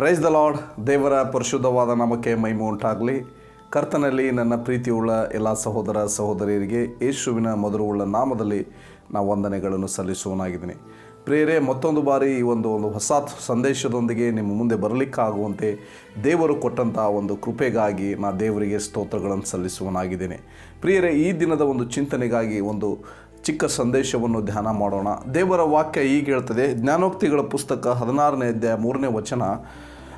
Praise the lord ದೇವರ ಪರಿಶುದ್ಧವಾದ ನಾಮಕ್ಕೆ ಮೈಮು ಉಂಟಾಗಲಿ. ಕರ್ತನಲ್ಲಿ ನನ್ನ ಪ್ರೀತಿಯುಳ್ಳ ಎಲ್ಲ ಸಹೋದರ ಸಹೋದರಿಯರಿಗೆ ಯೇಸುವಿನ ಮಧುರವುಳ್ಳ ನಾಮದಲ್ಲಿ ನಾವು ವಂದನೆಗಳನ್ನು ಸಲ್ಲಿಸುವನಾಗಿದ್ದೀನಿ ಪ್ರಿಯರೇ, ಮತ್ತೊಂದು ಬಾರಿ ಈ ಒಂದು ಒಂದು ಹೊಸ ಸಂದೇಶದೊಂದಿಗೆ ನಿಮ್ಮ ಮುಂದೆ ಬರಲಿಕ್ಕಾಗುವಂತೆ ದೇವರು ಕೊಟ್ಟಂಥ ಒಂದು ಕೃಪೆಗಾಗಿ ನಾ ದೇವರಿಗೆ ಸ್ತೋತ್ರಗಳನ್ನು ಸಲ್ಲಿಸುವನಾಗಿದ್ದೇನೆ ಪ್ರಿಯರೇ, ಈ ದಿನದ ಒಂದು ಚಿಂತನೆಗಾಗಿ ಒಂದು ಚಿಕ್ಕ ಸಂದೇಶವನ್ನು ಧ್ಯಾನ ಮಾಡೋಣ. ದೇವರ ವಾಕ್ಯ ಈಗ ಹೇಳ್ತದೆ, ಜ್ಞಾನೋಕ್ತಿಗಳ ಪುಸ್ತಕ ಹದಿನಾರನೇ ಅಧ್ಯಾಯ ಮೂರನೇ ವಚನ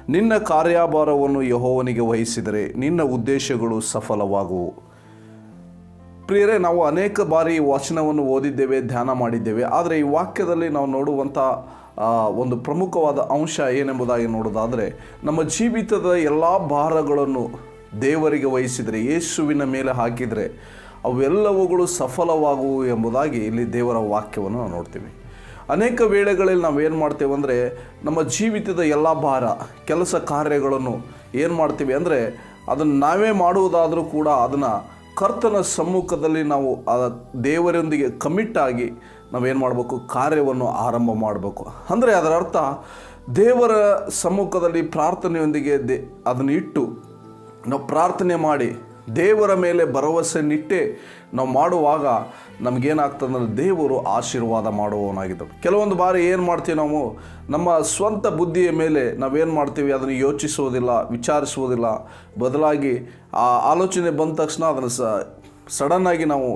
ನಿನ್ನ ಕಾರ್ಯಭಾರವನ್ನು ಯಹೋವನಿಗೆ ವಹಿಸಿದರೆ ನಿನ್ನ ಉದ್ದೇಶಗಳು ಸಫಲವಾಗುವು. ಪ್ರಿಯರೇ, ನಾವು ಅನೇಕ ಬಾರಿ ವಾಚನವನ್ನು ಓದಿದ್ದೇವೆ, ಧ್ಯಾನ ಮಾಡಿದ್ದೇವೆ, ಆದರೆ ಈ ವಾಕ್ಯದಲ್ಲಿ ನಾವು ನೋಡುವಂಥ ಒಂದು ಪ್ರಮುಖವಾದ ಅಂಶ ಏನೆಂಬುದಾಗಿ ನೋಡೋದಾದರೆ ನಮ್ಮ ಜೀವಿತದ ಎಲ್ಲ ಭಾರಗಳನ್ನು ದೇವರಿಗೆ ವಹಿಸಿದರೆ, ಯೇಸುವಿನ ಮೇಲೆ ಹಾಕಿದರೆ, ಅವೆಲ್ಲವುಗಳು ಸಫಲವಾಗುವು ಎಂಬುದಾಗಿ ಇಲ್ಲಿ ದೇವರ ವಾಕ್ಯವನ್ನು ನಾವು ನೋಡ್ತೀವಿ. ಅನೇಕ ವೇಳೆಗಳಲ್ಲಿ ನಾವು ಏನು ಮಾಡ್ತೇವೆ ಅಂದರೆ ನಮ್ಮ ಜೀವಿತದ ಎಲ್ಲ ಭಾರ, ಕೆಲಸ ಕಾರ್ಯಗಳನ್ನು ಏನು ಮಾಡ್ತೀವಿ ಅಂದರೆ ಅದನ್ನು ನಾವೇ ಮಾಡುವುದಾದರೂ ಕೂಡ ಅದನ್ನು ಕರ್ತನ ಸಮ್ಮುಖದಲ್ಲಿ ನಾವು ಆ ದೇವರೊಂದಿಗೆ ಕಮಿಟ್ ಆಗಿ ನಾವೇನು ಮಾಡಬೇಕು, ಕಾರ್ಯವನ್ನು ಆರಂಭ ಮಾಡಬೇಕು. ಅಂದರೆ ಅದರ ಅರ್ಥ ದೇವರ ಸಮ್ಮುಖದಲ್ಲಿ ಪ್ರಾರ್ಥನೆಯೊಂದಿಗೆ ದೇ ಅದನ್ನು ಇಟ್ಟು ನಾವು ಪ್ರಾರ್ಥನೆ ಮಾಡಿ ದೇವರ ಮೇಲೆ ಭರವಸೆ ನಿಟ್ಟೆ ನಾವು ಮಾಡುವಾಗ ನಮಗೇನಾಗ್ತದಂದ್ರೆ ದೇವರು ಆಶೀರ್ವಾದ ಮಾಡುವವನಾಗಿದ್ದಾನೆ ಕೆಲವೊಂದು ಬಾರಿ ಏನು ಮಾಡ್ತೀವಿ ನಾವು, ನಮ್ಮ ಸ್ವಂತ ಬುದ್ಧಿಯ ಮೇಲೆ ನಾವೇನು ಮಾಡ್ತೀವಿ, ಅದನ್ನು ಯೋಚಿಸುವುದಿಲ್ಲ, ವಿಚಾರಿಸುವುದಿಲ್ಲ. ಬದಲಾಗಿ ಆ ಆಲೋಚನೆ ಬಂದ ತಕ್ಷಣ ಅದನ್ನು ಸ ಸಡನ್ನಾಗಿ ನಾವು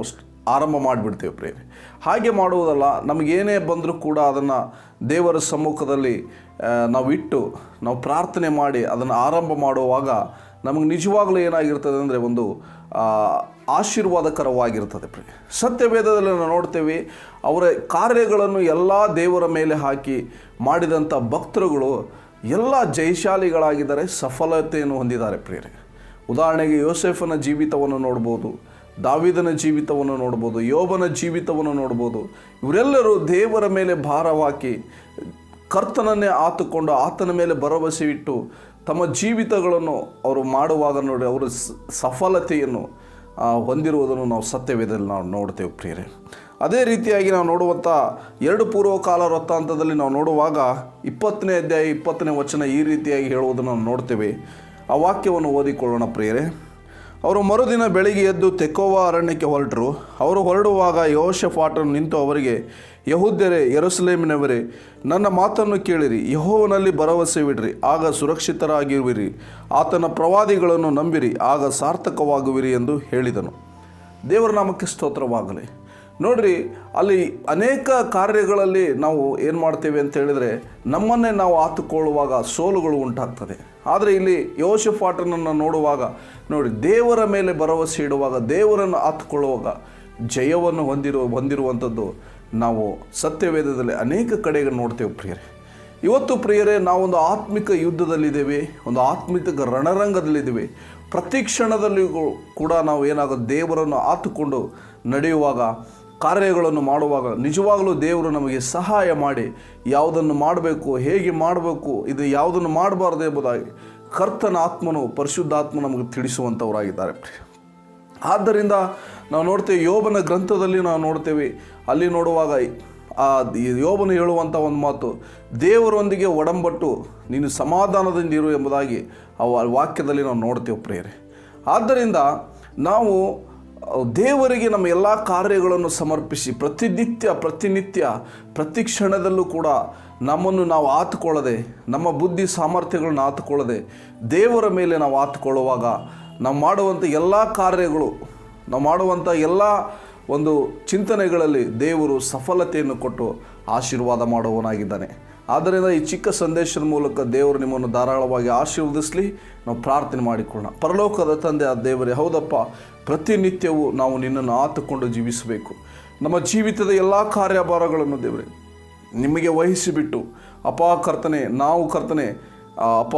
ಆರಂಭ ಮಾಡಿಬಿಡ್ತೀವಿ ಪ್ರೇರೆ ಹಾಗೆ ಮಾಡುವುದಲ್ಲ, ನಮಗೇನೇ ಬಂದರೂ ಕೂಡ ಅದನ್ನು ದೇವರ ಸಮ್ಮುಖದಲ್ಲಿ ನಾವು ಇಟ್ಟು ನಾವು ಪ್ರಾರ್ಥನೆ ಮಾಡಿ ಅದನ್ನು ಆರಂಭ ಮಾಡುವಾಗ ನಮಗೆ ನಿಜವಾಗಲೂ ಏನಾಗಿರ್ತದೆ ಅಂದರೆ ಒಂದು ಆಶೀರ್ವಾದಕರವಾಗಿರ್ತದೆ ಸತ್ಯವೇದದಲ್ಲಿ ನಾವು ನೋಡ್ತೇವೆ, ಅವರ ಕಾರ್ಯಗಳನ್ನು ಎಲ್ಲ ದೇವರ ಮೇಲೆ ಹಾಕಿ ಮಾಡಿದಂಥ ಭಕ್ತರುಗಳು ಎಲ್ಲ ಜಯಶಾಲಿಗಳಾಗಿದ್ದಾರೆ, ಸಫಲತೆಯನ್ನು ಹೊಂದಿದ್ದಾರೆ ಪ್ರಿಯರೇ. ಉದಾಹರಣೆಗೆ ಯೋಸೆಫನ ಜೀವಿತವನ್ನು ನೋಡ್ಬೋದು, ದಾವಿದನ ಜೀವಿತವನ್ನು ನೋಡ್ಬೋದು, ಯೋಬನ ಜೀವಿತವನ್ನು ನೋಡ್ಬೋದು. ಇವರೆಲ್ಲರೂ ದೇವರ ಮೇಲೆ ಭಾರವಾಕಿ ಕರ್ತನನ್ನೇ ಆತುಕೊಂಡು ಆತನ ಮೇಲೆ ಭರವಸೆ ಇಟ್ಟು ತಮ್ಮ ಜೀವಿತಗಳನ್ನು ಅವರು ಮಾಡುವಾಗ ನೋಡಿ ಅವರು ಸಫಲತೆಯನ್ನು ಹೊಂದಿರುವುದನ್ನು ನಾವು ಸತ್ಯವೇದಲ್ಲಿ ನಾವು ನೋಡ್ತೇವೆ ಪ್ರಿಯರೇ. ಅದೇ ರೀತಿಯಾಗಿ ನಾವು ನೋಡುವಂಥ ಎರಡು ಪೂರ್ವಕಾಲ ವೃತ್ತಾಂತದಲ್ಲಿ ನಾವು ನೋಡುವಾಗ ಇಪ್ಪತ್ತನೇ ಅಧ್ಯಾಯ, ಇಪ್ಪತ್ತನೇ ವಚನ ಈ ರೀತಿಯಾಗಿ ಹೇಳುವುದನ್ನು ನಾವು ನೋಡ್ತೇವೆ. ಆ ವಾಕ್ಯವನ್ನು ಓದಿಕೊಳ್ಳೋಣ ಪ್ರಿಯರೇ. ಅವರು ಮರುದಿನ ಬೆಳಿಗ್ಗೆ ಎದ್ದು ತೆಕ್ಕೋವ ಅರಣ್ಯಕ್ಕೆ ಹೊರಟರು. ಅವರು ಹೊರಡುವಾಗ ಯೋಶಫಾಟನು ನಿಂತು ಅವರಿಗೆ ಯಹೂದ್ಯರೇ, ಯರುಸಲೇಮಿನವರೇ, ನನ್ನ ಮಾತನ್ನು ಕೇಳಿರಿ, ಯಹೋವನಲ್ಲಿ ಭರವಸೆ ಬಿಡ್ರಿ ಆಗ ಸುರಕ್ಷಿತರಾಗಿರುವಿರಿ. ಆತನ ಪ್ರವಾದಿಗಳನ್ನು ನಂಬಿರಿ, ಆಗ ಸಾರ್ಥಕವಾಗುವಿರಿ ಎಂದು ಹೇಳಿದನು. ದೇವರ ನಾಮಕ್ಕೆ ಸ್ತೋತ್ರವಾಗಲಿ. ನೋಡ್ರಿ, ಅಲ್ಲಿ ಅನೇಕ ಕಾರ್ಯಗಳಲ್ಲಿ ನಾವು ಏನು ಮಾಡ್ತೇವೆ ಅಂತ ಹೇಳಿದರೆ, ನಮ್ಮನ್ನೇ ನಾವು ಆತುಕೊಳ್ಳುವಾಗ ಸೋಲುಗಳು ಉಂಟಾಗ್ತದೆ. ಆದರೆ ಇಲ್ಲಿ ಯೋಶಫಾಟನನ್ನು ನೋಡುವಾಗ ನೋಡಿ ದೇವರ ಮೇಲೆ ಭರವಸೆ ಇಡುವಾಗ, ದೇವರನ್ನು ಆತುಕೊಳ್ಳುವಾಗ ಜಯವನ್ನು ಹೊಂದಿರುವ ಹೊಂದಿರುವಂಥದ್ದು ನಾವು ಸತ್ಯವೇದದಲ್ಲಿ ಅನೇಕ ಕಡೆಗೆ ನೋಡ್ತೇವೆ ಪ್ರಿಯರೇ. ಇವತ್ತು ಪ್ರಿಯರೇ, ನಾವೊಂದು ಆತ್ಮಿಕ ಯುದ್ಧದಲ್ಲಿದ್ದೇವೆ, ಒಂದು ಆತ್ಮಿಕ ರಣರಂಗದಲ್ಲಿದ್ದೇವೆ. ಪ್ರತಿ ಕ್ಷಣದಲ್ಲಿಯೂ ಕೂಡ ನಾವು ಏನಾದರೂ ದೇವರನ್ನು ಆತುಕೊಂಡು ನಡೆಯುವಾಗ, ಕಾರ್ಯಗಳನ್ನು ಮಾಡುವಾಗ, ನಿಜವಾಗಲೂ ದೇವರು ನಮಗೆ ಸಹಾಯ ಮಾಡಿ ಯಾವುದನ್ನು ಮಾಡಬೇಕು, ಹೇಗೆ ಮಾಡಬೇಕು, ಇದು ಯಾವುದನ್ನು ಮಾಡಬಾರ್ದು ಎಂಬುದಾಗಿ ಕರ್ತನ ಆತ್ಮನು ಪರಿಶುದ್ಧಾತ್ಮ ನಮಗೆ ತಿಳಿಸುವಂಥವರಾಗಿದ್ದಾರೆ ಪ್ರಿಯ ಆದ್ದರಿಂದ ನಾವು ನೋಡ್ತೇವೆ ಯೋಬನ ಗ್ರಂಥದಲ್ಲಿ ನಾವು ನೋಡ್ತೇವೆ. ಅಲ್ಲಿ ನೋಡುವಾಗ ಆ ಯೋಬನು ಹೇಳುವಂಥ ಒಂದು ಮಾತು, ದೇವರೊಂದಿಗೆ ಒಡಂಬಟ್ಟು ನೀನು ಸಮಾಧಾನದಿಂದ ಇರು ಎಂಬುದಾಗಿ ಆ ವಾಕ್ಯದಲ್ಲಿ ನಾವು ನೋಡ್ತೇವೆ ಪ್ರೇರೆ ಆದ್ದರಿಂದ ನಾವು ದೇವರಿಗೆ ನಮ್ಮ ಎಲ್ಲ ಕಾರ್ಯಗಳನ್ನು ಸಮರ್ಪಿಸಿ ಪ್ರತಿನಿತ್ಯ ಪ್ರತಿನಿತ್ಯ, ಪ್ರತಿ ಕ್ಷಣದಲ್ಲೂ ಕೂಡ ನಮ್ಮನ್ನು ನಾವು ಆತುಕೊಳ್ಳದೆ, ನಮ್ಮ ಬುದ್ಧಿ ಸಾಮರ್ಥ್ಯಗಳನ್ನು ಆತುಕೊಳ್ಳದೆ ದೇವರ ಮೇಲೆ ನಾವು ಆತುಕೊಳ್ಳುವಾಗ ನಾವು ಮಾಡುವಂಥ ಎಲ್ಲ ಕಾರ್ಯಗಳು, ನಾವು ಮಾಡುವಂಥ ಎಲ್ಲ ಒಂದು ಚಿಂತನೆಗಳಲ್ಲಿ ದೇವರು ಸಫಲತೆಯನ್ನು ಕೊಟ್ಟು ಆಶೀರ್ವಾದ ಮಾಡುವವನಾಗಿದ್ದಾನೆ. ಆದ್ದರಿಂದ ಈ ಚಿಕ್ಕ ಸಂದೇಶದ ಮೂಲಕ ದೇವರು ನಿಮ್ಮನ್ನು ಧಾರಾಳವಾಗಿ ಆಶೀರ್ವದಿಸಲಿ. ನಾವು ಪ್ರಾರ್ಥನೆ ಮಾಡಿಕೊಳ್ಳೋಣ. ಪರಲೋಕದ ತಂದೆ ಆ ದೇವರೇ, ಹೌದಪ್ಪ. ಪ್ರತಿನಿತ್ಯವೂ ನಾವು ನಿನ್ನನ್ನು ಆತುಕೊಂಡು ಜೀವಿಸಬೇಕು. ನಮ್ಮ ಜೀವಿತದ ಎಲ್ಲ ಕಾರ್ಯಭಾರಗಳನ್ನು ದೇವರೇ, ನಿಮಗೆ ವಹಿಸಿಬಿಟ್ಟು, ಅಪ ಕರ್ತನೆ, ನಾವು ಕರ್ತನೆ ಅಪ,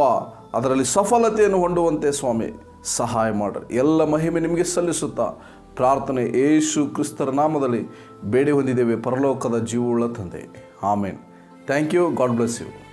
ಅದರಲ್ಲಿ ಸಫಲತೆಯನ್ನು ಹೊಂದುವಂತೆ ಸ್ವಾಮಿ ಸಹಾಯ ಮಾಡ್ರಿ. ಎಲ್ಲ ಮಹಿಮೆ ನಿಮಗೆ ಸಲ್ಲಿಸುತ್ತಾ ಪ್ರಾರ್ಥನೆ ಯೇಸು ಕ್ರಿಸ್ತರ ನಾಮದಲ್ಲಿ ಬೇಡಿ ಹೊಂದಿದ್ದೇವೆ ಪರಲೋಕದ ಜೀವವುಳ್ಳ ತಂದೆ ಆಮೇನ್. Thank you God bless you